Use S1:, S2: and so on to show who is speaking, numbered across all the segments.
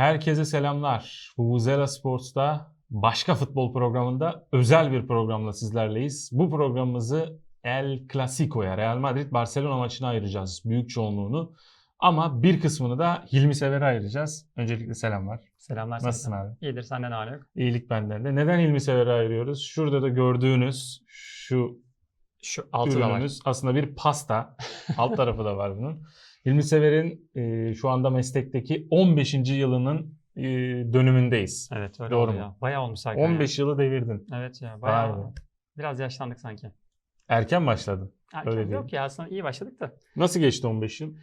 S1: Herkese selamlar. Vuvuzela Sports'ta başka futbol programında özel bir programla sizlerleyiz. Bu programımızı El Clasico'ya, Real Madrid-Barcelona maçına ayıracağız. Büyük çoğunluğunu. Ama bir kısmını da Hilmi Sever'e ayıracağız. Öncelikle selamlar.
S2: Selamlar.
S1: Nasılsın abi?
S2: İyidir senden hali yok?
S1: İyilik benden de. Neden Hilmi Sever'e ayırıyoruz? Şurada da gördüğünüz şu
S2: Şu altı da var.
S1: aslında bir pasta. Alt tarafı da var bunun. Hilmi Sever'in e, şu anda meslekteki 15. yılının e, dönümündeyiz.
S2: Evet öyle
S1: Doğru mu?
S2: ya. Bayağı olmuş Serkan
S1: 15 yılı devirdin.
S2: Evet ya bayağı.
S1: be.
S2: Biraz yaşlandık sanki.
S1: Erken başladın.
S2: Erken
S1: Öyle
S2: yok ya aslında iyi başladık da.
S1: Nasıl geçti 15 yıl?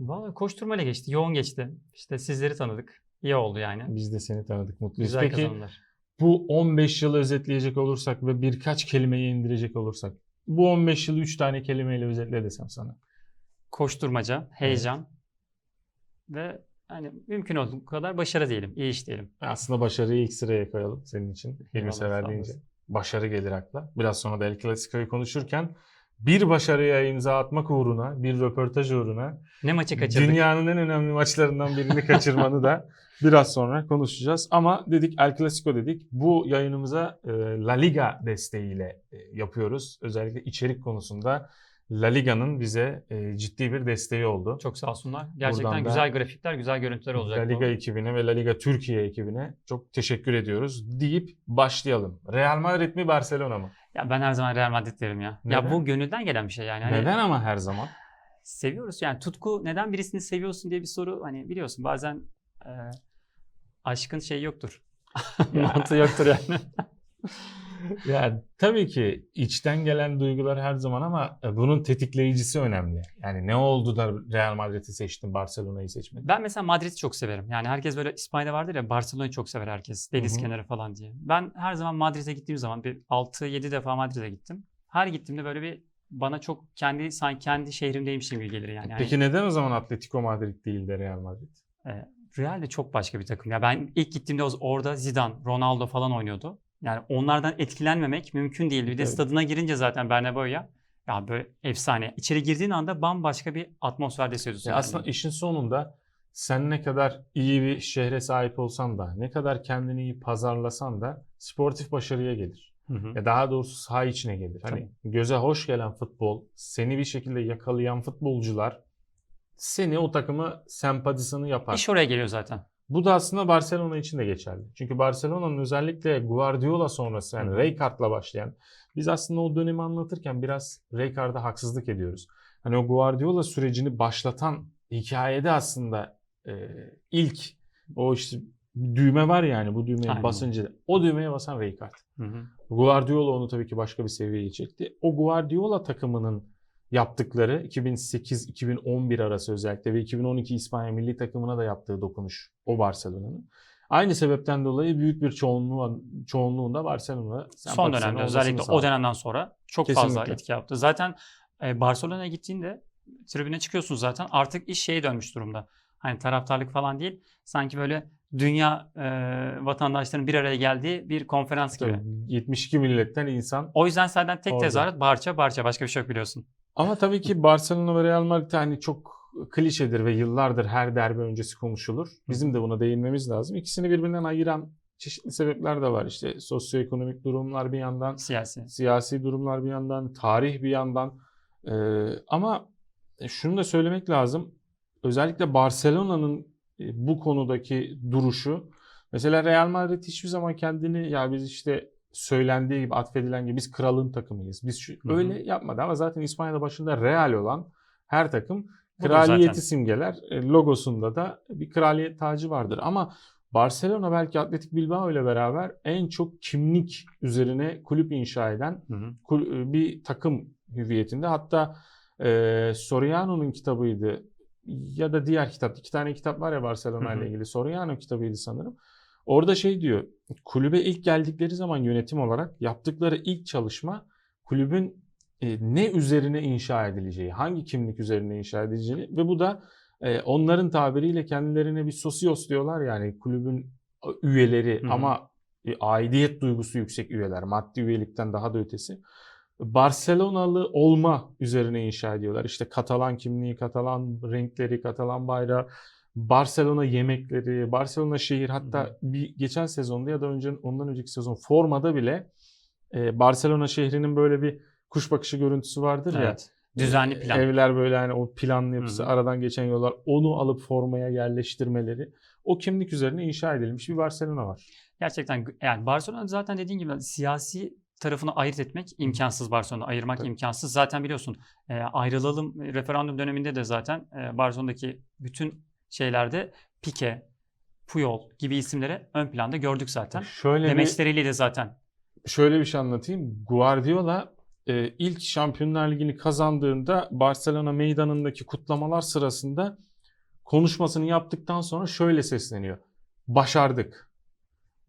S2: Vallahi koşturmayla geçti. Yoğun geçti. İşte sizleri tanıdık. İyi oldu yani.
S1: Biz de seni tanıdık, mutluyuz.
S2: Güzel
S1: Peki
S2: kazanımlar.
S1: bu 15 yılı özetleyecek olursak ve birkaç kelimeyi indirecek olursak bu 15 yılı 3 tane kelimeyle özetle desem sana.
S2: Koşturmaca, heyecan ve hani mümkün olduğu kadar başarı diyelim. iyi iş diyelim.
S1: Aslında başarıyı ilk sıraya koyalım senin için. Hilmi
S2: Eyvallah,
S1: Sever
S2: sağ
S1: deyince.
S2: olasın.
S1: Başarı gelir akla. Biraz sonra da El Clasico'yu konuşurken bir başarıya imza atmak uğruna, bir röportaj uğruna
S2: Ne maçı kaçırdık?
S1: dünyanın en önemli maçlarından birini kaçırmanı da biraz sonra konuşacağız. Ama dedik El Clasico dedik. Bu yayınımıza e, La Liga desteğiyle e, yapıyoruz. Özellikle içerik konusunda La Liga'nın bize e, ciddi bir desteği oldu.
S2: Çok sağ olsunlar. Gerçekten
S1: Buradan da-
S2: güzel grafikler, güzel görüntüler olacak.
S1: La
S2: bu.
S1: Liga ekibine ve La Liga Türkiye ekibine çok teşekkür ediyoruz deyip başlayalım. Real Madrid mi Barcelona mı?
S2: Ya ben her zaman Real Madrid derim ya.
S1: Neden?
S2: Ya bu gönülden gelen bir şey yani. Hani
S1: Neden ama her zaman?
S2: seviyoruz yani tutku neden birisini seviyorsun diye bir soru hani biliyorsun bazen e, aşkın şey yoktur. Mantığı yoktur yani.
S1: Ya tabii ki içten gelen duygular her zaman ama e, bunun tetikleyicisi önemli. Yani ne oldu da Real Madrid'i seçtin, Barcelona'yı seçmedin?
S2: Ben mesela Madrid'i çok severim. Yani herkes böyle İspanya'da vardır ya Barcelona'yı çok sever herkes. Deniz
S1: Hı hı.
S2: kenarı falan diye. Ben her zaman Madrid'e gittiğim zaman bir 6-7 defa Madrid'e gittim. Her gittiğimde böyle bir bana çok kendi sanki kendi şehrimdeymişim gibi gelir yani.
S1: Peki neden o zaman Atletico Madrid değil de Real Madrid?
S2: Yani, e, Real de çok başka bir takım. Ya ben ilk gittiğimde o- orada Zidane, Ronaldo falan oynuyordu. Yani onlardan etkilenmemek mümkün değildi. Bir de
S1: Evet.
S2: stadına girince zaten Bernabeu'ya ya böyle efsane. İçeri girdiğin anda bambaşka bir atmosferde hissediyorsun.
S1: Ya
S2: yani.
S1: aslında işin sonunda sen ne kadar iyi bir şehre sahip olsan da, ne kadar kendini iyi pazarlasan da sportif başarıya gelir.
S2: Hı hı.
S1: Ya daha doğrusu saha içine gelir. Hani göze hoş gelen futbol, seni bir şekilde yakalayan futbolcular seni o takımı sempatisini yapar.
S2: İş oraya geliyor zaten.
S1: Bu da aslında Barcelona için de geçerli. Çünkü Barcelona'nın özellikle Guardiola sonrası yani. Rijkaard'la başlayan biz aslında o dönemi anlatırken biraz Rijkaard'a haksızlık ediyoruz. Hani o Guardiola sürecini başlatan hikayede aslında e, ilk o işte düğme var yani bu düğmeye
S2: Aynen.
S1: basınca o düğmeye basan Rijkaard.
S2: Hı hı.
S1: Guardiola onu tabii ki başka bir seviyeye çekti. O Guardiola takımının yaptıkları 2008-2011 arası özellikle ve 2012 İspanya milli takımına da yaptığı dokunuş o Barcelona'nın. Aynı sebepten dolayı büyük bir çoğunluğu, çoğunluğunda Barcelona
S2: Son dönemde özellikle o
S1: sağladı.
S2: dönemden sonra çok fazla
S1: Kesinlikle.
S2: etki yaptı. Zaten e, Barcelona'ya gittiğinde tribüne çıkıyorsun zaten artık iş şeye dönmüş durumda. Hani taraftarlık falan değil. Sanki böyle dünya e, vatandaşlarının bir araya geldiği bir konferans gibi.
S1: Tabii 72 milletten insan.
S2: O yüzden zaten tek
S1: Orada.
S2: tezahürat Barça Barça başka bir şey yok biliyorsun.
S1: Ama tabii ki Barcelona ve Real Madrid hani çok klişedir ve yıllardır her derbi öncesi konuşulur. Bizim de buna değinmemiz lazım. İkisini birbirinden ayıran çeşitli sebepler de var. İşte sosyoekonomik durumlar bir yandan,
S2: Siyasi.
S1: siyasi durumlar bir yandan, tarih bir yandan. Ee, ama şunu da söylemek lazım. Özellikle Barcelona'nın e, bu konudaki duruşu. Mesela Real Madrid hiçbir zaman kendini ya biz işte söylendiği gibi atfedilen gibi biz kralın takımıyız. Biz şu,
S2: Hı hı.
S1: öyle yapmadı ama zaten İspanya'da başında Real olan her takım kraliyeti
S2: zaten.
S1: simgeler. E, Logosunda da bir kraliyet tacı vardır. Ama Barcelona belki Atletik Bilbao ile beraber en çok kimlik üzerine kulüp inşa eden
S2: Hı hı.
S1: kul- e, bir takım hüviyetinde. Hatta e, Soriano'nun kitabıydı ya da diğer kitap. iki tane kitap var ya Barcelona ile ilgili. Soriano kitabıydı sanırım. Orada şey diyor. Kulübe ilk geldikleri zaman yönetim olarak yaptıkları ilk çalışma kulübün e, ne üzerine inşa edileceği, hangi kimlik üzerine inşa edileceği ve bu da e, onların tabiriyle kendilerine bir sosios diyorlar yani kulübün üyeleri
S2: Hı hı.
S1: ama e, aidiyet duygusu yüksek üyeler. Maddi üyelikten daha da ötesi. Barcelonalı olma üzerine inşa ediyorlar. İşte Katalan kimliği, Katalan renkleri, Katalan bayrağı, Barcelona yemekleri, Barcelona şehir hatta
S2: Hı hı.
S1: bir geçen sezonda ya da önce ondan önceki sezon formada bile e, Barcelona şehrinin böyle bir kuş bakışı görüntüsü vardır ya.
S2: Evet. Düzenli plan.
S1: Evler böyle hani o planlı yapısı,
S2: Hı hı.
S1: aradan geçen yollar, onu alıp formaya yerleştirmeleri. O kimlik üzerine inşa edilmiş bir Barcelona var.
S2: Gerçekten yani Barcelona zaten dediğin gibi siyasi tarafını ayırt etmek imkansız Barcelona ayırmak
S1: Tabii.
S2: imkansız. Zaten biliyorsun e, ayrılalım e, referandum döneminde de zaten e, Barcelona'daki bütün şeylerde Pique, Puyol gibi isimleri ön planda gördük zaten.
S1: Şöyle
S2: Demeçleriyle de zaten.
S1: şöyle bir şey anlatayım. Guardiola e, ilk Şampiyonlar Ligi'ni kazandığında Barcelona meydanındaki kutlamalar sırasında konuşmasını yaptıktan sonra şöyle sesleniyor. Başardık.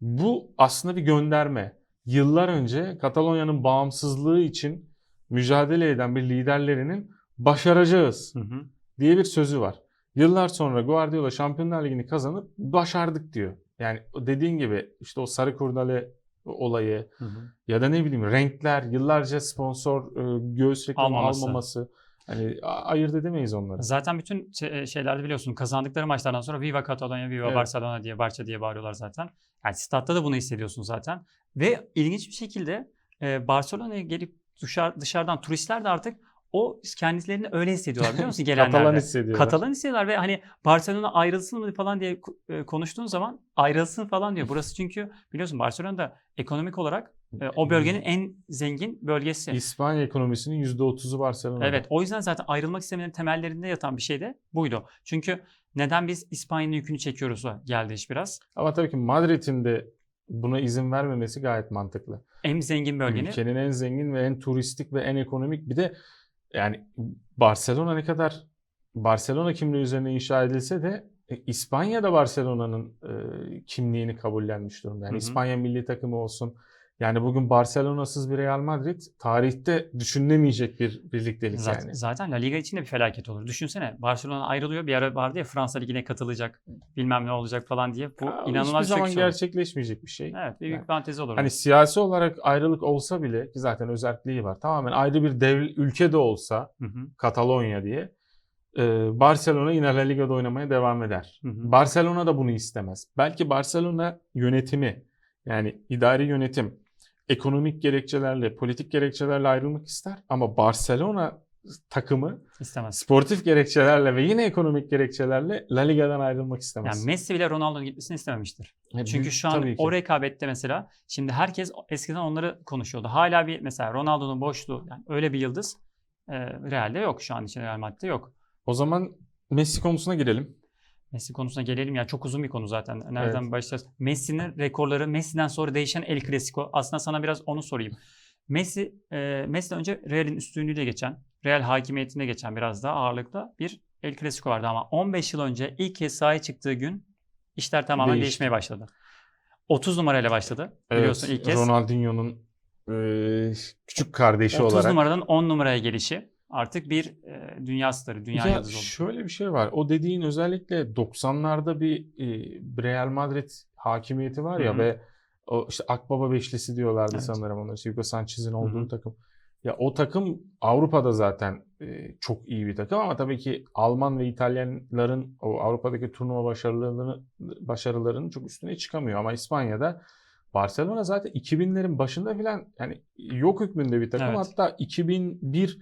S1: Bu aslında bir gönderme. Yıllar önce Katalonya'nın bağımsızlığı için mücadele eden bir liderlerinin başaracağız
S2: Hı hı.
S1: diye bir sözü var. Yıllar sonra Guardiola Şampiyonlar Ligi'ni kazanıp başardık diyor. Yani dediğin gibi işte o sarı kurdale olayı
S2: Hı hı.
S1: ya da ne bileyim renkler, yıllarca sponsor e, göğüs reklamı
S2: Almaması.
S1: almaması. Hani ayırt edemeyiz onları.
S2: Zaten bütün şey- şeylerde biliyorsun kazandıkları maçlardan sonra Viva Catalonia, Viva
S1: Evet.
S2: Barcelona diye Barça diye bağırıyorlar zaten. Yani statta da bunu hissediyorsun zaten. Ve ilginç bir şekilde e, Barcelona'ya gelip dışarı, dışarıdan turistler de artık o kendilerini öyle hissediyorlar biliyor musun gelenlerde?
S1: Katalan hissediyorlar.
S2: Katalan hissediyorlar ve hani Barcelona ayrılsın mı falan diye e, konuştuğun zaman ayrılsın falan diyor. Burası çünkü biliyorsun Barcelona'da ekonomik olarak e, o bölgenin en zengin bölgesi.
S1: İspanya ekonomisinin %30'u Barcelona'da.
S2: Evet o yüzden zaten ayrılmak istemenin temellerinde yatan bir şey de buydu. Çünkü neden biz İspanya'nın yükünü çekiyoruz geldi iş biraz.
S1: Ama tabii ki Madrid'in de buna izin vermemesi gayet mantıklı.
S2: En zengin bölgenin
S1: Ülkenin en zengin ve en turistik ve en ekonomik bir de yani Barcelona ne kadar Barcelona kimliği üzerine inşa edilse de e, İspanya da Barcelona'nın e, kimliğini kabullenmiş durumda. Yani
S2: Hı hı.
S1: İspanya milli takımı olsun. Yani bugün Barcelona'sız bir Real Madrid tarihte düşünülemeyecek bir birliktelik
S2: zaten,
S1: yani.
S2: zaten La Liga için de bir felaket olur. Düşünsene Barcelona ayrılıyor bir ara vardı ya Fransa Ligi'ne katılacak bilmem ne olacak falan diye. Bu
S1: Ya,
S2: inanılmaz
S1: hiçbir
S2: bir
S1: zaman
S2: çöküş olur.
S1: gerçekleşmeyecek bir şey.
S2: Evet bir büyük
S1: Yani-
S2: fantezi olur.
S1: Hani siyasi olarak ayrılık olsa bile ki zaten özelliği var. Tamamen ayrı bir dev, ülke de olsa
S2: Hı hı,
S1: Katalonya diye e, Barcelona yine La Liga'da oynamaya devam eder.
S2: hı hı.
S1: Barcelona da bunu istemez. Belki Barcelona yönetimi yani idari yönetim ekonomik gerekçelerle, politik gerekçelerle ayrılmak ister ama Barcelona takımı
S2: İstemez.
S1: sportif gerekçelerle ve yine ekonomik gerekçelerle La Liga'dan ayrılmak istemez.
S2: Yani Messi bile Ronaldo'nun gitmesini istememiştir.
S1: E,
S2: Çünkü şu an o rekabette mesela şimdi herkes eskiden onları konuşuyordu. Hala bir mesela Ronaldo'nun boşluğu yani öyle bir yıldız e, Real'de yok şu an için Real Madrid'de yok.
S1: O zaman Messi konusuna girelim.
S2: Messi konusuna gelelim ya çok uzun bir konu zaten. Nereden başlayacağız? Messi'nin rekorları, Messi'den sonra değişen El Clasico. Aslında sana biraz onu sorayım. Messi, e, Messi'den önce Real'in üstünlüğüyle geçen, Real hakimiyetinde geçen biraz daha ağırlıkta bir El Clasico vardı ama 15 yıl önce ilk kez sahaya çıktığı gün işler tamamen
S1: Değişti.
S2: değişmeye başladı. 30 numarayla başladı biliyorsun ilk kez.
S1: Ronaldinho'nun e, küçük kardeşi
S2: 30
S1: olarak.
S2: numaradan 10 numaraya gelişi artık bir e, dünya starı, dünya
S1: Ya
S2: yıldızı oldu.
S1: şöyle bir şey var. O dediğin özellikle 90'larda bir e, Real Madrid hakimiyeti var ya
S2: Hı hı.
S1: ve o işte Akbaba Beşlisi diyorlardı
S2: Evet.
S1: sanırım onlar. İşte Hugo Sanchez'in olduğu takım. Ya o takım Avrupa'da zaten e, çok iyi bir takım ama tabii ki Alman ve İtalyanların o Avrupa'daki turnuva başarılarını başarılarının çok üstüne çıkamıyor ama İspanya'da Barcelona zaten 2000'lerin başında filan yani yok hükmünde bir takım.
S2: Evet.
S1: Hatta 2001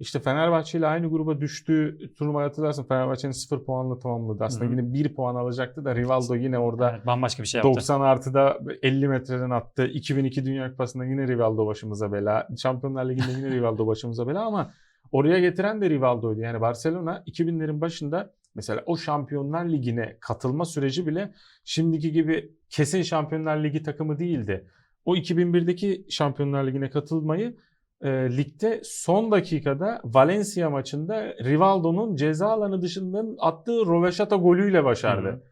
S1: işte Fenerbahçe ile aynı gruba düştüğü turnuva hatırlarsın. Fenerbahçe'nin 0 puanla tamamladı. Aslında
S2: Hı hı.
S1: yine 1 puan alacaktı da Rivaldo yine orada
S2: Evet, bambaşka bir şey yaptı.
S1: 90 artıda 50 metreden attı. 2002 Dünya Kupası'nda yine Rivaldo başımıza bela. Şampiyonlar Ligi'nde yine Rivaldo başımıza bela ama oraya getiren de Rivaldo'ydu. Yani Barcelona 2000'lerin başında mesela o Şampiyonlar Ligi'ne katılma süreci bile şimdiki gibi kesin Şampiyonlar Ligi takımı değildi. O 2001'deki Şampiyonlar Ligi'ne katılmayı e, ligde son dakikada Valencia maçında Rivaldo'nun ceza alanı dışında attığı Roveşata golüyle başardı.
S2: Hı hı.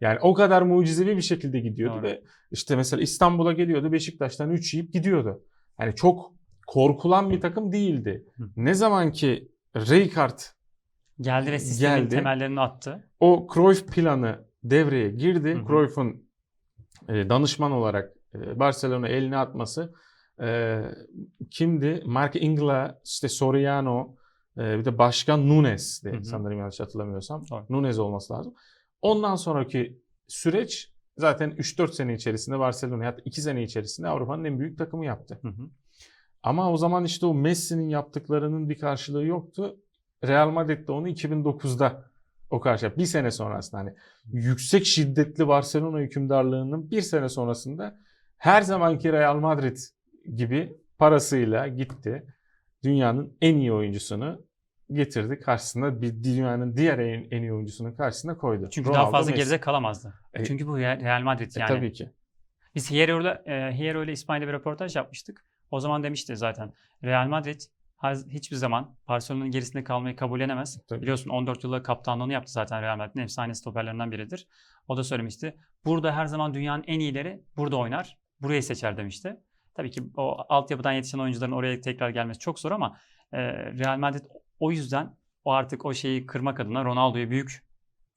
S1: Yani o kadar mucizevi bir şekilde gidiyordu
S2: Doğru.
S1: ve işte mesela İstanbul'a geliyordu Beşiktaş'tan 3 yiyip gidiyordu. Yani çok korkulan bir takım değildi.
S2: Hı.
S1: Ne zaman ki Rijkaard
S2: Geldi ve sistemin
S1: Geldi.
S2: temellerini attı.
S1: O Cruyff planı devreye girdi.
S2: Hı hı.
S1: Cruyff'un e, danışman olarak e, Barcelona eline atması e, kimdi? Mark Ingla, işte Soriano, e, bir de başkan Nunes
S2: hı.
S1: sanırım yanlış hatırlamıyorsam.
S2: Doğru.
S1: Nunes olması lazım. Ondan sonraki süreç zaten 3-4 sene içerisinde Barcelona hatta 2 sene içerisinde Avrupa'nın en büyük takımı yaptı.
S2: Hı hı.
S1: Ama o zaman işte o Messi'nin yaptıklarının bir karşılığı yoktu. Real Madrid de onu 2009'da o karşı bir sene sonrasında hani yüksek şiddetli Barcelona hükümdarlığının bir sene sonrasında her zamanki Real Madrid gibi parasıyla gitti. Dünyanın en iyi oyuncusunu getirdi karşısına bir dünyanın diğer en, en iyi oyuncusunun karşısına koydu.
S2: Çünkü
S1: Ronaldo,
S2: daha fazla
S1: Messi.
S2: geride kalamazdı.
S1: E,
S2: Çünkü bu Real Madrid
S1: E,
S2: yani.
S1: tabii ki.
S2: Biz Hierro'yla e, Hierro ile İspanya'da bir röportaj yapmıştık. O zaman demişti zaten Real Madrid hiçbir zaman Barcelona'nın gerisinde kalmayı kabullenemez.
S1: Tabii.
S2: Biliyorsun 14 yıllık kaptanlığını yaptı zaten Real Madrid'in efsane stoperlerinden biridir. O da söylemişti. Burada her zaman dünyanın en iyileri burada oynar. Burayı seçer demişti. Tabii ki o altyapıdan yetişen oyuncuların oraya tekrar gelmesi çok zor ama e, Real Madrid o yüzden o artık o şeyi kırmak adına Ronaldo'yu büyük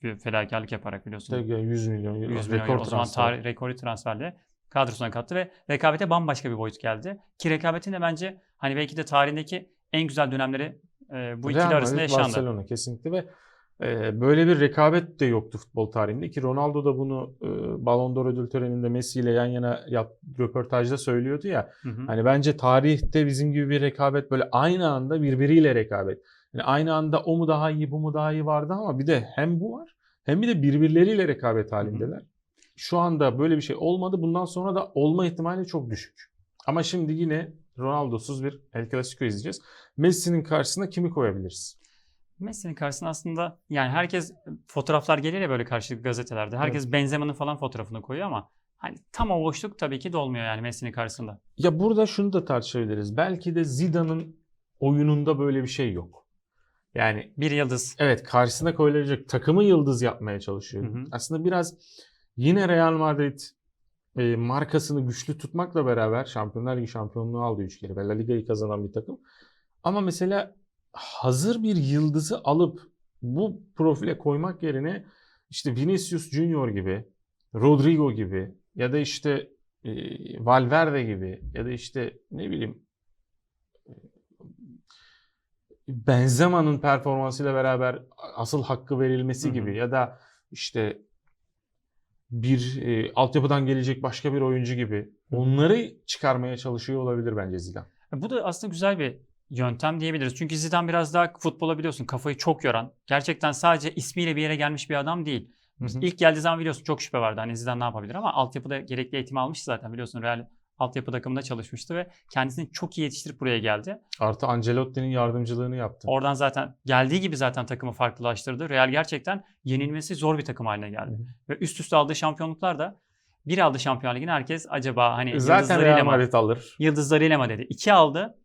S2: bir fedakarlık yaparak biliyorsun.
S1: Tabii ki 100 milyon euro.
S2: 100 milyon
S1: rekor
S2: euro. O zaman tarih, rekoru transferle kadrosuna kattı ve rekabete bambaşka bir boyut geldi. Ki rekabetin de bence hani belki de tarihindeki en güzel dönemleri e, bu ikili
S1: Real
S2: arasında
S1: Madrid,
S2: yaşandı.
S1: Barcelona kesinlikle ve böyle bir rekabet de yoktu futbol tarihinde ki Ronaldo da bunu e, Ballon d'Or ödül töreninde Messi ile yan yana yap, röportajda söylüyordu ya.
S2: Hı hı.
S1: Hani bence tarihte bizim gibi bir rekabet böyle aynı anda birbiriyle rekabet. Yani aynı anda o mu daha iyi bu mu daha iyi vardı ama bir de hem bu var hem bir de birbirleriyle rekabet halindeler. Şu anda böyle bir şey olmadı. Bundan sonra da olma ihtimali çok düşük. Ama şimdi yine Ronaldo'suz bir El Clasico izleyeceğiz. Messi'nin karşısına kimi koyabiliriz?
S2: Messi'nin karşısında aslında yani herkes fotoğraflar gelir ya böyle karşılıklı gazetelerde. Herkes Benzema'nın falan fotoğrafını koyuyor ama hani tam o boşluk tabii ki dolmuyor yani Messi'nin karşısında.
S1: Ya burada şunu da tartışabiliriz. Belki de Zidane'ın oyununda böyle bir şey yok. Yani
S2: Bir yıldız.
S1: evet karşısına koyulacak takımı yıldız yapmaya çalışıyor.
S2: Hı hı.
S1: Aslında biraz yine Real Madrid e, markasını güçlü tutmakla beraber Şampiyonlar Ligi şampiyonluğu aldı 3 kere ve La Liga'yı kazanan bir takım. Ama mesela hazır bir yıldızı alıp bu profile koymak yerine işte Vinicius Junior gibi, Rodrigo gibi ya da işte e, Valverde gibi ya da işte ne bileyim e, Benzema'nın performansıyla beraber asıl hakkı verilmesi
S2: Hı hı.
S1: gibi ya da işte bir e, altyapıdan gelecek başka bir oyuncu gibi onları çıkarmaya çalışıyor olabilir bence Zidane.
S2: Bu da aslında güzel bir yöntem diyebiliriz. Çünkü Zidane biraz daha futbola biliyorsun kafayı çok yoran. Gerçekten sadece ismiyle bir yere gelmiş bir adam değil. İlk geldiği zaman biliyorsun çok şüphe vardı. Hani Zidane ne yapabilir ama altyapıda gerekli eğitimi almıştı zaten biliyorsun. Real altyapı takımında çalışmıştı ve kendisini çok iyi yetiştirip buraya geldi.
S1: Artı Ancelotti'nin yardımcılığını yaptı.
S2: Oradan zaten geldiği gibi zaten takımı farklılaştırdı. Real gerçekten yenilmesi zor bir takım haline geldi.
S1: Hı hı.
S2: Ve üst üste aldığı şampiyonluklar da bir aldı Şampiyon Ligi'ni herkes acaba hani
S1: Zaten
S2: yıldızlarıyla
S1: Real Madrid alır.
S2: yıldızlarıyla mı dedi. İki aldı.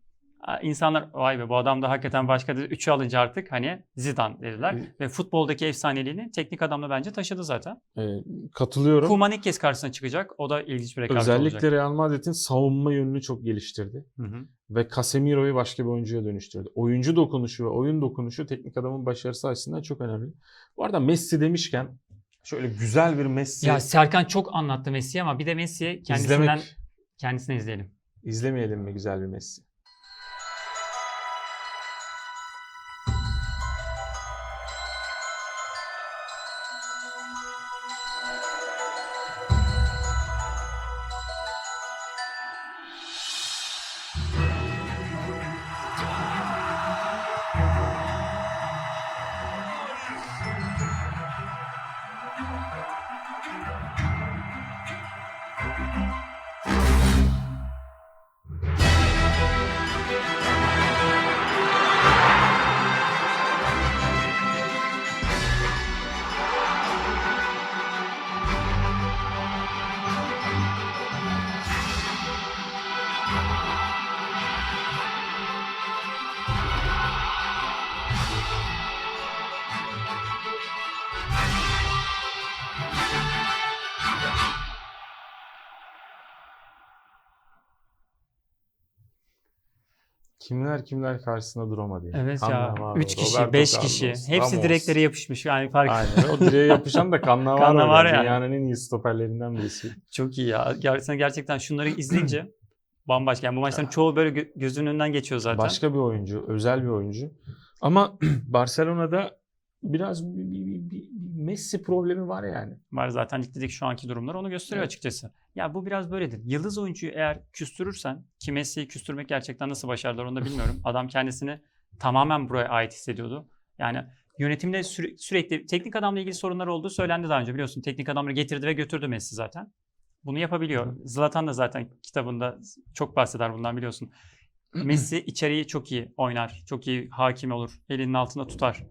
S2: İnsanlar vay be bu adam da hakikaten başka dedi. Üçü alınca artık hani Zidane dediler.
S1: Hı.
S2: Ve futboldaki efsaneliğini teknik adamla bence taşıdı zaten.
S1: E, katılıyorum.
S2: Koeman ilk kez karşısına çıkacak. O da ilginç bir rekabet
S1: Özellikle
S2: olacak.
S1: Real Madrid'in savunma yönünü çok geliştirdi.
S2: Hı hı.
S1: Ve Casemiro'yu başka bir oyuncuya dönüştürdü. Oyuncu dokunuşu ve oyun dokunuşu teknik adamın başarısı açısından çok önemli. Bu arada Messi demişken şöyle güzel bir Messi
S2: Ya Serkan çok anlattı Messi'yi ama bir de Messi'ye kendisinden
S1: izlemek
S2: kendisini izleyelim.
S1: izlemeyelim mi güzel bir Messi? Kimler kimler karşısında duramadı. yani.
S2: Evet ya.
S1: Cannavaro,
S2: 3 kişi,
S1: Roberto
S2: 5 kişi. Hepsi
S1: Ramos.
S2: direklere yapışmış. Yani fark
S1: Aynen. O direğe yapışan da Cannavaro.
S2: Cannavaro
S1: yani.
S2: yani.
S1: Dünyanın en iyi stoperlerinden birisi.
S2: çok iyi ya. Gerçekten gerçekten şunları izleyince bambaşka. Yani bu maçların çoğu böyle gö- gözünün önünden geçiyor zaten.
S1: Başka bir oyuncu, özel bir oyuncu. Ama Barcelona'da biraz bir, bir- bir- bir Messi problemi var yani.
S2: var zaten ligdeki şu anki durumlar onu gösteriyor
S1: Evet.
S2: açıkçası. Ya bu biraz böyledir. Yıldız oyuncuyu eğer küstürürsen ki Messi'yi küstürmek gerçekten nasıl başardılar onu da bilmiyorum. Adam kendisini tamamen buraya ait hissediyordu. Yani yönetimde süre- sürekli teknik adamla ilgili sorunlar olduğu söylendi daha önce biliyorsun. Teknik adamları getirdi ve götürdü Messi zaten. Bunu yapabiliyor. Zlatan da zaten kitabında çok bahseder bundan biliyorsun. Messi içeriği çok iyi oynar, çok iyi hakim olur, elinin altında tutar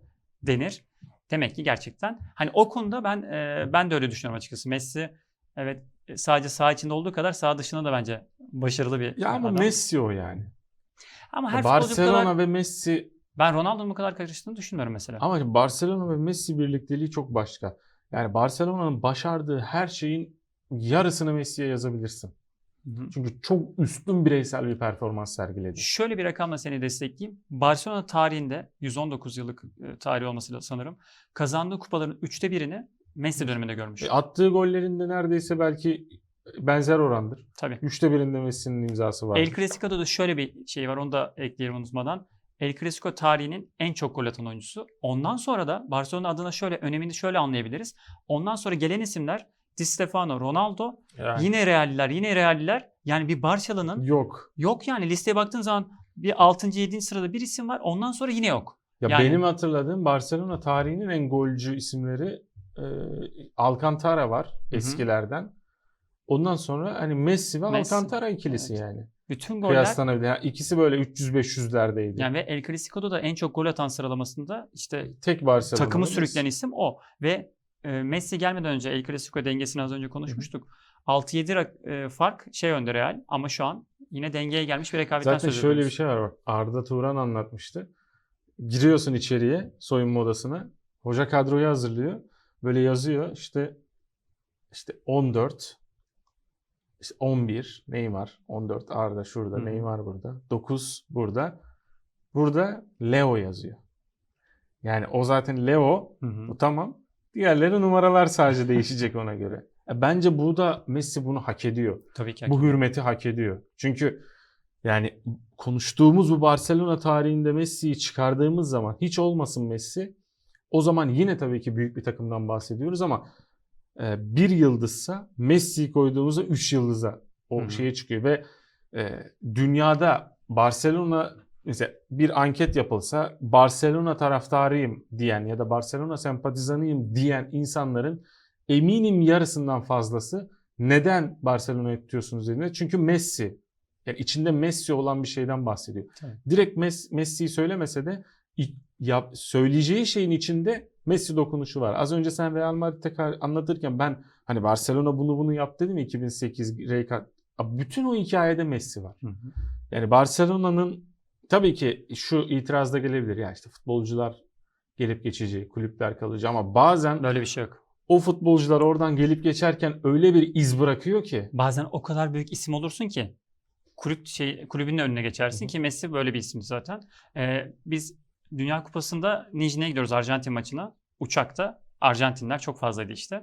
S2: denir. Demek ki gerçekten hani o konuda ben e, ben de öyle düşünüyorum açıkçası. Messi evet e, sadece saha içinde olduğu kadar saha dışında da bence başarılı bir
S1: Ya ama
S2: adam.
S1: Messi o yani.
S2: ama her
S1: Barcelona
S2: kadar
S1: ve Messi
S2: ben Ronaldo'nun bu kadar karıştığını düşünmüyorum mesela.
S1: ama Barcelona ve Messi birlikteliği çok başka. Yani Barcelona'nın başardığı her şeyin yarısını Messi'ye yazabilirsin.
S2: Hı.
S1: Çünkü çok üstün bireysel bir performans sergiledi.
S2: Şöyle bir rakamla seni destekleyeyim. Barcelona tarihinde 119 yıllık e, tarih olması sanırım. Kazandığı kupaların üçte birini Messi döneminde görmüş.
S1: E, Attığı gollerinde neredeyse belki benzer orandır.
S2: Tabii.
S1: Üçte birinde Messi'nin imzası var.
S2: El Clasico'da da şöyle bir şey var onu da ekleyelim unutmadan. El Clasico tarihinin en çok gol atan oyuncusu. Ondan sonra da Barcelona adına şöyle önemini şöyle anlayabiliriz. Ondan sonra gelen isimler Di Stefano, Ronaldo,
S1: Yani
S2: yine Realliler, yine Realliler. Yani bir Barcelona'nın
S1: yok.
S2: yok yani listeye baktığın zaman bir 6. 7. sırada bir isim var. Ondan sonra yine yok.
S1: Ya
S2: Yani-
S1: benim hatırladığım Barcelona tarihinin en golcü isimleri e, Alcantara var
S2: hı.
S1: eskilerden. Ondan sonra hani Messi ve
S2: Messi.
S1: Alcantara ikilisi
S2: Evet.
S1: yani.
S2: Bütün goller
S1: Kıyaslanabilir. Yani ikisi böyle 300-500'lerdeydi.
S2: yani ve El Clasico'da da en çok gol atan sıralamasında işte
S1: Tek Barcelona.
S2: takımı sürükleyen isim o. Ve Messi gelmeden önce El Clasico dengesini az önce konuşmuştuk. 6-7 rak- e, fark şey önde Real ama şu an yine dengeye gelmiş bir rekabetten
S1: Zaten
S2: söz
S1: şöyle bir
S2: ediyoruz.
S1: şey var bak. Arda Turan anlatmıştı. Giriyorsun içeriye soyunma odasına. Hoca kadroyu hazırlıyor. Böyle yazıyor işte işte 14 işte 11 Neymar 14 Arda şurada
S2: Hı hı.
S1: Neymar burada 9 burada burada Leo yazıyor. Yani o zaten Leo
S2: Hı hı.
S1: bu tamam. Diğerleri numaralar sadece değişecek ona göre. E, Bence bu da Messi bunu hak ediyor
S2: Tabii ki.
S1: bu hürmeti hak ediyor. Çünkü yani konuştuğumuz bu Barcelona tarihinde Messi'yi çıkardığımız zaman hiç olmasın Messi o zaman yine tabii ki büyük bir takımdan bahsediyoruz ama e, bir yıldızsa Messi'yi koyduğumuzda 3 yıldıza o
S2: Hı hı.
S1: şeye çıkıyor ve e, dünyada Barcelona mesela bir anket yapılsa Barcelona taraftarıyım diyen ya da Barcelona sempatizanıyım diyen insanların eminim yarısından fazlası neden Barcelona'yı tutuyorsunuz dediğinde çünkü Messi yani içinde Messi olan bir şeyden bahsediyor.
S2: Tabii.
S1: Direkt Mes- Messi'yi söylemese de yap, söyleyeceği şeyin içinde Messi dokunuşu var. Az önce sen Real Madrid'e kar- anlatırken ben hani Barcelona bunu bunu yaptı dedim ya 2008 Rijkaard. Bütün o hikayede Messi var.
S2: Hı hı.
S1: Yani Barcelona'nın tabii ki şu itirazda gelebilir. Ya işte futbolcular gelip geçici, kulüpler kalıcı ama bazen
S2: Böyle bir şey yok.
S1: o futbolcular oradan gelip geçerken öyle bir iz bırakıyor ki.
S2: Bazen o kadar büyük isim olursun ki kulüp şey kulübün de önüne geçersin ki Messi böyle bir isim zaten. Ee, biz Dünya Kupası'nda Nijne'ye gidiyoruz Arjantin maçına. Uçakta Arjantinler çok fazlaydı işte.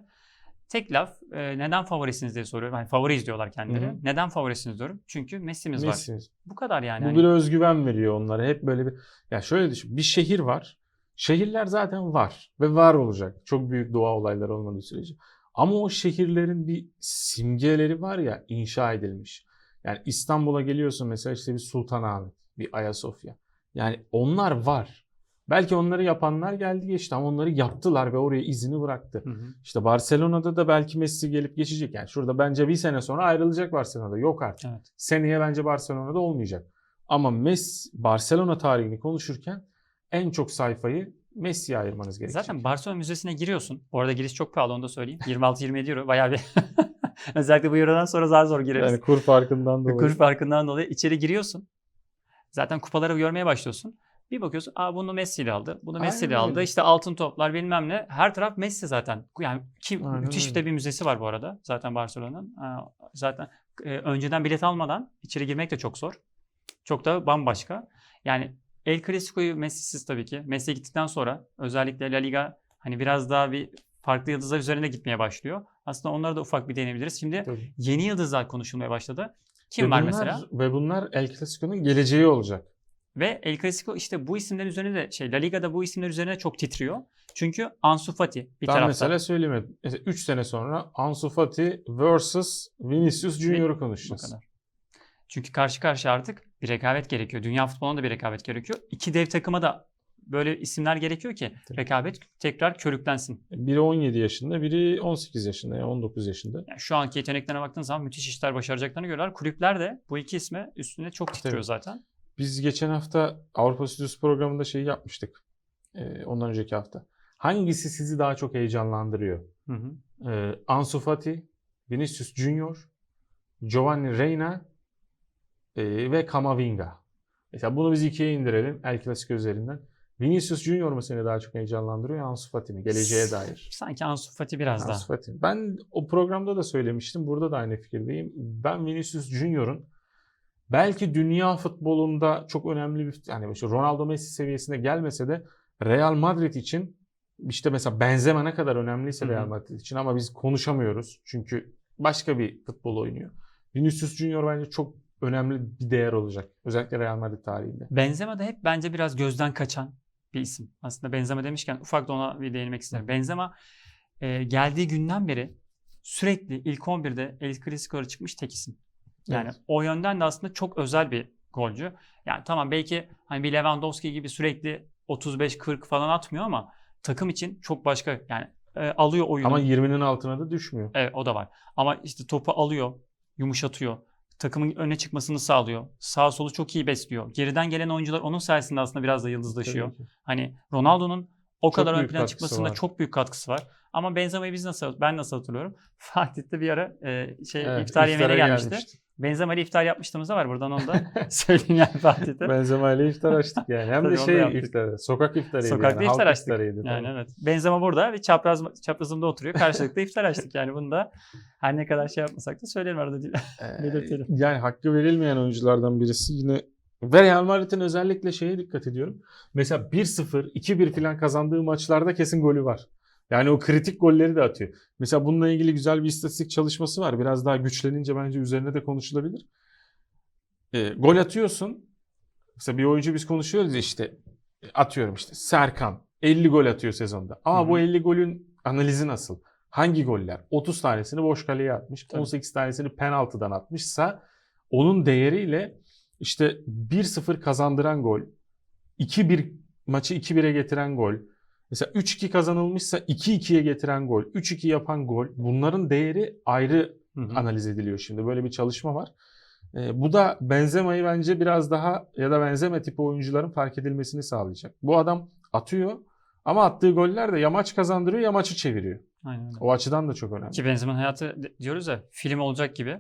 S2: Tek laf e, neden favorisiniz diye soruyor. Yani favoriyiz diyorlar kendileri.
S1: Hı hı.
S2: Neden favorisiniz diyorum. Çünkü Messi'miz var. Bu kadar yani.
S1: Bu
S2: Hani
S1: bir özgüven veriyor onlara. Hep böyle bir ya şöyle düşün. Bir şehir var. Şehirler zaten var ve var olacak. Çok büyük doğa olayları olmadığı sürece. Ama o şehirlerin bir simgeleri var ya inşa edilmiş. Yani İstanbul'a geliyorsun mesela işte bir Sultanahmet, bir Ayasofya. Yani onlar var. Belki onları yapanlar geldi geçti ama onları yaptılar ve oraya izini bıraktı.
S2: Hı hı.
S1: İşte Barcelona'da da belki Messi gelip geçecek. Yani şurada bence bir sene sonra ayrılacak Barcelona'da. Yok artık.
S2: Evet.
S1: Seneye bence Barcelona'da olmayacak. Ama Messi Barcelona tarihini konuşurken en çok sayfayı Messi'ye ayırmanız gerekecek.
S2: Zaten Barcelona Müzesi'ne giriyorsun. Bu arada giriş çok pahalı onu da söyleyeyim. 26-27 euro bayağı bir özellikle bu eurodan sonra zar zor gireriz.
S1: yani kur farkından dolayı.
S2: Kur farkından dolayı içeri giriyorsun. Zaten kupaları görmeye başlıyorsun. Bir bakıyorsun, aa bunu Messi ile aldı, bunu Messi ile
S1: Aynen
S2: aldı. İşte altın toplar bilmem ne. Her taraf Messi zaten. Yani ki
S1: Aynen
S2: müthiş
S1: öyle.
S2: de bir müzesi var bu arada zaten Barcelona'nın. Zaten e, önceden bilet almadan içeri girmek de çok zor. Çok da bambaşka. Yani El Clasico'yu Messi'siz tabii ki. Messi gittikten sonra özellikle La Liga hani biraz daha bir farklı yıldızlar üzerine gitmeye başlıyor. Aslında onlara da ufak bir değinebiliriz. Şimdi
S1: Tabii.
S2: yeni yıldızlar konuşulmaya başladı. Kim
S1: Ve
S2: var
S1: bunlar-
S2: mesela?
S1: Ve bunlar El Clasico'nun geleceği olacak.
S2: Ve El Clasico işte bu isimler üzerine de şey La Liga'da bu isimler üzerine çok titriyor. Çünkü Ansu Fati bir
S1: ben
S2: tarafta.
S1: mesela söyleyeyim. Mesela 3 sene sonra Ansu Fati vs. Vinicius Junior'u
S2: Bu
S1: konuşacağız.
S2: kadar. Çünkü karşı karşıya artık bir rekabet gerekiyor. Dünya futbolunda da bir rekabet gerekiyor. İki dev takıma da böyle isimler gerekiyor ki
S1: Tabii.
S2: rekabet tekrar körüklensin.
S1: Biri 17 yaşında, biri 18 yaşında, yani 19 yaşında.
S2: Yani şu anki yeteneklerine baktığın zaman müthiş işler başaracaklarını görüyorlar. Kulüpler de bu iki isme üstüne çok titriyor
S1: Tabii.
S2: zaten.
S1: Biz geçen hafta Avrupa Stüdyosu programında şeyi yapmıştık. Ee, ondan önceki hafta. Hangisi sizi daha çok heyecanlandırıyor?
S2: Hı hı.
S1: Ee, Ansu Fati, Vinicius Junior, Giovanni Reina e, ve Kamavinga. Mesela bunu biz ikiye indirelim El Clasico üzerinden. Vinicius Junior mu seni daha çok heyecanlandırıyor Ansu Fati mi? Geleceğe dair.
S2: Sanki Ansu Fati biraz daha.
S1: Ansu Fati. Ben o programda da söylemiştim. Burada da aynı fikirdeyim. Ben Vinicius Junior'un belki dünya futbolunda çok önemli bir yani işte Ronaldo Messi seviyesine gelmese de Real Madrid için işte mesela Benzema ne kadar önemliyse. Real Madrid için ama biz konuşamıyoruz. Çünkü başka bir futbol oynuyor. Vinicius Junior bence çok önemli bir değer olacak. Özellikle Real Madrid tarihinde.
S2: Benzema da hep bence biraz gözden kaçan bir isim. Aslında Benzema demişken ufak da ona bir değinmek isterim. Benzema e, geldiği günden beri sürekli ilk 11'de El Clasico'ya çıkmış tek isim. Yani
S1: Evet.
S2: o yönden de aslında çok özel bir golcü. Yani tamam belki hani bir Lewandowski gibi sürekli 35-40 falan atmıyor ama takım için çok başka yani e, alıyor oyunu.
S1: Ama 20'nin altına da düşmüyor.
S2: Evet o da var. Ama işte topu alıyor, yumuşatıyor. Takımın öne çıkmasını sağlıyor. Sağ solu çok iyi besliyor. Geriden gelen oyuncular onun sayesinde aslında biraz da yıldızlaşıyor. Hani Ronaldo'nun o
S1: Çok
S2: kadar ön plana çıkmasında
S1: var.
S2: çok büyük katkısı var. Ama Benzema'yı biz nasıl ben nasıl hatırlıyorum? Fatih'te bir ara e, şey
S1: Evet,
S2: iftar yemeğine gelmişti.
S1: gelmişti.
S2: Benzema ile iftar yapmıştığımız da var. Buradan onu da söyleyeyim yani Fatih'te.
S1: Benzema ile iftar açtık yani. Hem de şey iftarı, sokak iftarıydı
S2: Sokakta
S1: yani.
S2: iftar
S1: halk
S2: açtık.
S1: iftarıydı.
S2: Yani
S1: tabii.
S2: evet. Benzema burada ve çapraz çaprazımda oturuyor. Karşılıklı iftar açtık. Yani bunu da her ne kadar şey yapmasak da söyleyelim arada.
S1: Ee,
S2: belirtelim.
S1: yani hakkı verilmeyen oyunculardan birisi yine ve Real Madrid'in özellikle şeye dikkat ediyorum. Mesela 1-0, 2-1 falan kazandığı maçlarda kesin golü var. Yani o kritik golleri de atıyor. Mesela bununla ilgili güzel bir istatistik çalışması var. Biraz daha güçlenince bence üzerine de konuşulabilir. Ee, gol atıyorsun. Mesela bir oyuncu biz konuşuyoruz işte atıyorum işte Serkan 50 gol atıyor sezonda. Ama bu 50 golün analizi nasıl? Hangi goller? 30 tanesini boş kaleye atmış.
S2: Tabii.
S1: 18 tanesini penaltıdan atmışsa onun değeriyle işte 1-0 kazandıran gol, 2-1 maçı 2-1'e getiren gol, mesela 3-2 kazanılmışsa 2-2'ye getiren gol, 3-2 yapan gol bunların değeri ayrı
S2: Hı hı.
S1: analiz ediliyor şimdi. Böyle bir çalışma var. Ee, bu da Benzema'yı bence biraz daha ya da Benzema tipi oyuncuların fark edilmesini sağlayacak. Bu adam atıyor ama attığı goller de ya maç kazandırıyor ya maçı çeviriyor.
S2: Aynen öyle.
S1: O açıdan da çok önemli.
S2: Ki Benzema'nın hayatı diyoruz ya film olacak gibi.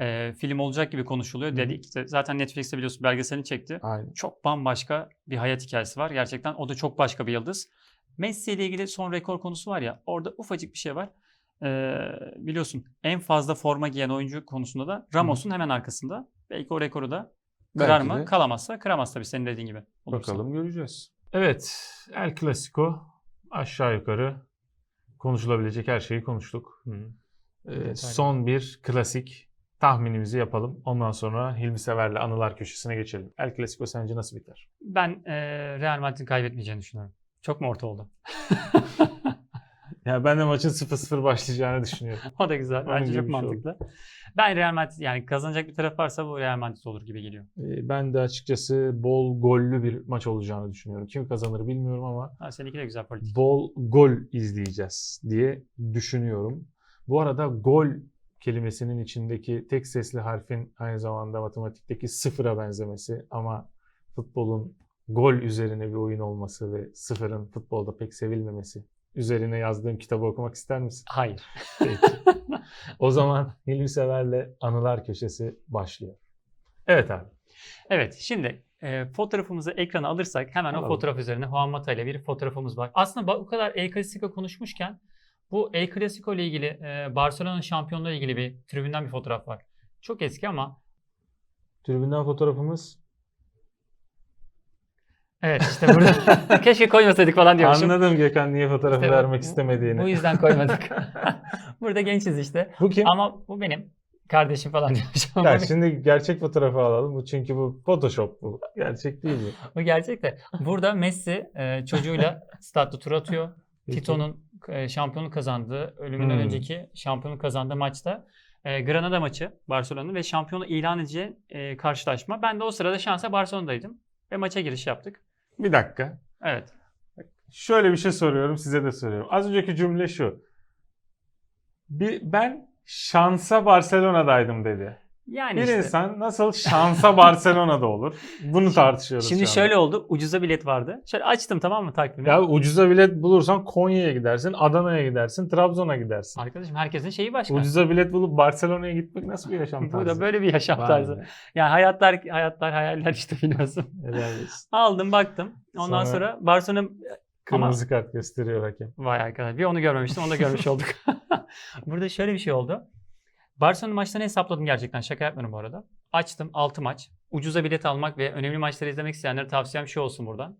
S2: Ee, film olacak gibi konuşuluyor. Dedik işte zaten Netflix'te biliyorsun belgeselini çekti.
S1: Aynen.
S2: Çok bambaşka bir hayat hikayesi var. Gerçekten o da çok başka bir yıldız. Messi ile ilgili son rekor konusu var ya orada ufacık bir şey var. Ee, biliyorsun en fazla forma giyen oyuncu konusunda da Ramos'un hemen arkasında. Belki o rekoru da kırar
S1: Belki
S2: mı?
S1: de.
S2: Kalamazsa kıramaz tabii senin dediğin gibi. olursa.
S1: Bakalım göreceğiz. Evet, El Clasico aşağı yukarı konuşulabilecek her şeyi konuştuk.
S2: Hı.
S1: Ee,
S2: Detaylı.
S1: son bir klasik tahminimizi yapalım. Ondan sonra Hilmi Sever'le anılar köşesine geçelim. El Clasico sence nasıl biter?
S2: Ben e, Real Madrid'in kaybetmeyeceğini düşünüyorum. Çok mu orta oldu?
S1: Ya ben de maçın 0-0 başlayacağını düşünüyorum.
S2: O da güzel.
S1: Onun
S2: Bence çok
S1: şey
S2: mantıklı. Ben Real Madrid yani kazanacak bir taraf varsa bu Real Madrid olur gibi geliyor.
S1: Ee, ben de açıkçası bol gollü bir maç olacağını düşünüyorum. Kim kazanır bilmiyorum ama
S2: Ha, seninki de güzel politik.
S1: bol gol izleyeceğiz diye düşünüyorum. Bu arada gol kelimesinin içindeki tek sesli harfin aynı zamanda matematikteki sıfıra benzemesi ama futbolun gol üzerine bir oyun olması ve sıfırın futbolda pek sevilmemesi üzerine yazdığım kitabı okumak ister misin?
S2: Hayır.
S1: Peki. o zaman Hilmi Sever'le Anılar Köşesi başlıyor. Evet abi.
S2: Evet şimdi e, fotoğrafımızı ekrana alırsak hemen o
S1: Alalım.
S2: fotoğraf üzerine Juan Mata ile bir fotoğrafımız var. Aslında bu kadar El Clasico konuşmuşken bu El Clasico ile ilgili e, Barcelona'nın şampiyonluğu ile ilgili bir tribünden bir fotoğraf var. Çok eski ama
S1: Tribünden fotoğrafımız
S2: Evet işte burada keşke koymasaydık falan diyormuşum.
S1: Anladım Gökhan niye fotoğrafı
S2: İşte
S1: vermek
S2: bu-
S1: istemediğini.
S2: Bu yüzden koymadık. burada gençiz işte.
S1: Bu kim?
S2: Ama bu benim kardeşim falan diyormuşum.
S1: Ya şimdi gerçek fotoğrafı alalım. Bu çünkü bu Photoshop bu. Gerçek değil bu.
S2: Bu gerçek de. Burada Messi e, çocuğuyla statta tur atıyor. Tito'nun e, şampiyonluk kazandığı, ölümünden
S1: Hmm.
S2: önceki şampiyonluk kazandığı maçta e, Granada maçı Barcelona'nın ve şampiyonu ilan edeceği e, karşılaşma. Ben de o sırada şansa Barcelona'daydım ve maça giriş yaptık.
S1: Bir dakika.
S2: Evet.
S1: Şöyle bir şey soruyorum size de soruyorum. Az önceki cümle şu. Bir, ben şansa Barcelona'daydım dedi.
S2: Yani
S1: Bir
S2: işte.
S1: insan nasıl şansa Barcelona'da olur? Bunu tartışıyoruz
S2: Şimdi
S1: şu
S2: şöyle oldu. Ucuza bilet vardı. Şöyle açtım tamam mı takvimi?
S1: Ya ucuza bilet bulursan Konya'ya gidersin, Adana'ya gidersin, Trabzon'a gidersin.
S2: Arkadaşım herkesin şeyi başka.
S1: Ucuza bilet bulup Barcelona'ya gitmek nasıl bir yaşam tarzı?
S2: Bu da böyle bir yaşam tarzı. Yani hayatlar hayatlar hayaller işte biliyorsun. Aldım baktım. Ondan
S1: Sonra-
S2: sonra Barcelona
S1: Kırmızı kart gösteriyor hakem.
S2: Vay arkadaş. Bir onu görmemiştim. Onu da görmüş olduk. Burada şöyle bir şey oldu. Barcelona maçlarını hesapladım gerçekten. Şaka yapmıyorum bu arada. Açtım 6 maç. Ucuza bilet almak ve önemli maçları izlemek isteyenlere tavsiyem şu olsun buradan.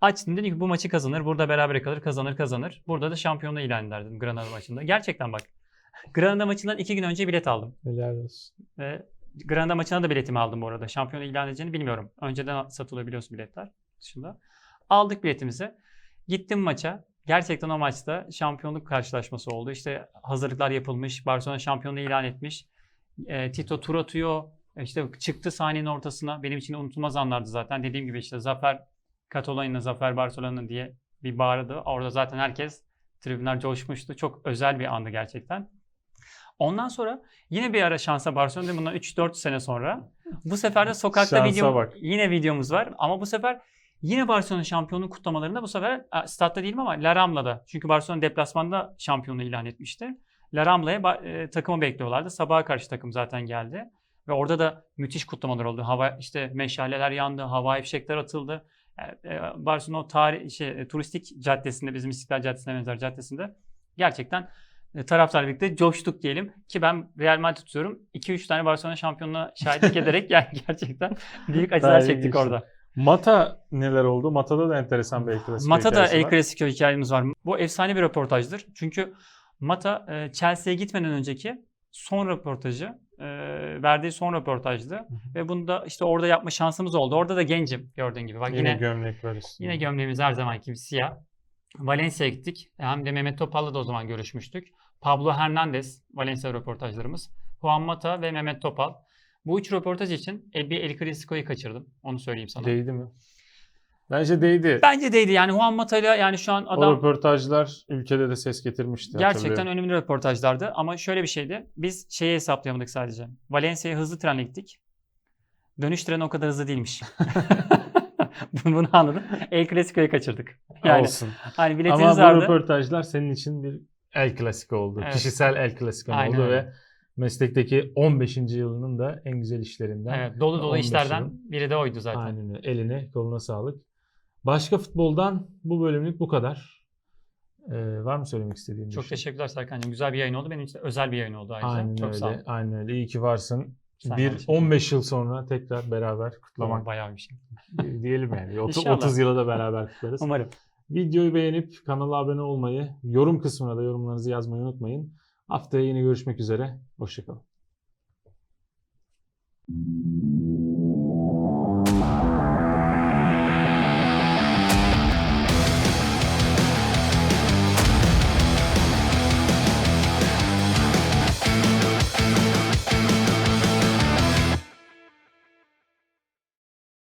S2: Açtım dedim ki bu maçı kazanır. Burada beraber kalır. Kazanır kazanır. Burada da şampiyonluğu ilan eder dedim Granada maçında. Gerçekten bak. Granada maçından 2 gün önce bilet aldım.
S1: Helal olsun.
S2: Ve Granada maçına da biletimi aldım bu arada. Şampiyonu ilan edeceğini bilmiyorum. Önceden satılıyor biliyorsun biletler dışında. Aldık biletimizi. Gittim maça. Gerçekten o maçta şampiyonluk karşılaşması oldu. İşte hazırlıklar yapılmış. Barcelona şampiyonluğu ilan etmiş. E, Tito tur atıyor. E, İşte çıktı sahnenin ortasına. Benim için unutulmaz anlardı zaten. Dediğim gibi işte Zafer Katalonya'nın Zafer Barcelona'nın diye bir bağırdı. Orada zaten herkes tribünler coşmuştu. Çok özel bir andı gerçekten. Ondan sonra yine bir ara şansa Barcelona'da bundan 3-4 sene sonra bu sefer de sokakta
S1: Şansa
S2: video
S1: bak.
S2: yine videomuz var ama bu sefer yine Barcelona şampiyonluk kutlamalarında bu sefer statta değilim ama La Rambla'da. Çünkü Barcelona deplasmanda şampiyonluğu ilan etmişti. La Rambla'ya ba- e, takımı bekliyorlardı. Sabaha karşı takım zaten geldi. Ve orada da müthiş kutlamalar oldu. Hava işte meşaleler yandı, havai fişekler atıldı. E, e, Barcelona o tarih şey, e, turistik caddesinde bizim İstiklal Caddesi'ne benzer caddesinde gerçekten e, taraftarla birlikte coştuk diyelim ki ben Real Madrid tutuyorum. 2-3 tane Barcelona şampiyonluğuna şahitlik ederek yani gerçekten büyük acılar çektik orada.
S1: Mata neler oldu? Mata'da da enteresan bir El Clasico
S2: Mata'da El. Clasico hikayemiz var. Bu efsane bir röportajdır. Çünkü Mata e, Chelsea'ye gitmeden önceki son röportajı e, verdiği son röportajdı. Ve bunu da işte orada yapma şansımız oldu. Orada da gencim gördüğün gibi. Bak
S1: Yine,
S2: yine
S1: gömlek var üstünde.
S2: Yine gömleğimiz her zamanki gibi siyah. Valencia'ya gittik. Hem de Mehmet Topal'la da o zaman görüşmüştük. Pablo Hernandez, Valencia röportajlarımız. Juan Mata ve Mehmet Topal. Bu üç röportaj için e, bir El Clasico'yu kaçırdım. Onu söyleyeyim sana.
S1: Değdi mi? Bence değdi.
S2: Bence değdi. Yani Juan Mata'yla yani şu an
S1: O
S2: adam
S1: röportajlar ülkede de ses getirmişti.
S2: gerçekten önemli röportajlardı. Ama şöyle bir şeydi. Biz şeyi hesaplayamadık sadece. Valencia'ya hızlı trenle gittik. Dönüş treni o kadar hızlı değilmiş. Bunu anladım. El Clasico'yu kaçırdık. Yani
S1: Olsun.
S2: hani
S1: Ama
S2: biletiniz
S1: bu
S2: vardı.
S1: röportajlar senin için bir El Clasico oldu.
S2: Evet.
S1: Kişisel El Clasico oldu ve meslekteki 15. yılının da en güzel işlerinden.
S2: Evet, dolu dolu
S1: 15
S2: işlerden
S1: yılın.
S2: biri de oydu zaten.
S1: Aynen. Eline koluna sağlık. Başka futboldan bu bölümlük bu kadar. Ee, var mı söylemek istediğin
S2: Çok
S1: şey?
S2: teşekkürler Serkan'cığım. Güzel bir yayın oldu. Benim için de özel bir yayın oldu ayrıca.
S1: Aynen
S2: Çok
S1: öyle.
S2: sağ ol.
S1: Aynen öyle. İyi ki varsın.
S2: Sen
S1: bir
S2: teşekkür
S1: 15 yıl sonra tekrar beraber kutlamak
S2: Bayağı bir şey.
S1: diyelim yani. 30,
S2: İnşallah.
S1: 30 yıla da beraber kutlarız.
S2: Umarım.
S1: Videoyu beğenip kanala abone olmayı, yorum kısmına da yorumlarınızı yazmayı unutmayın. Haftaya yine görüşmek üzere. Hoşçakalın.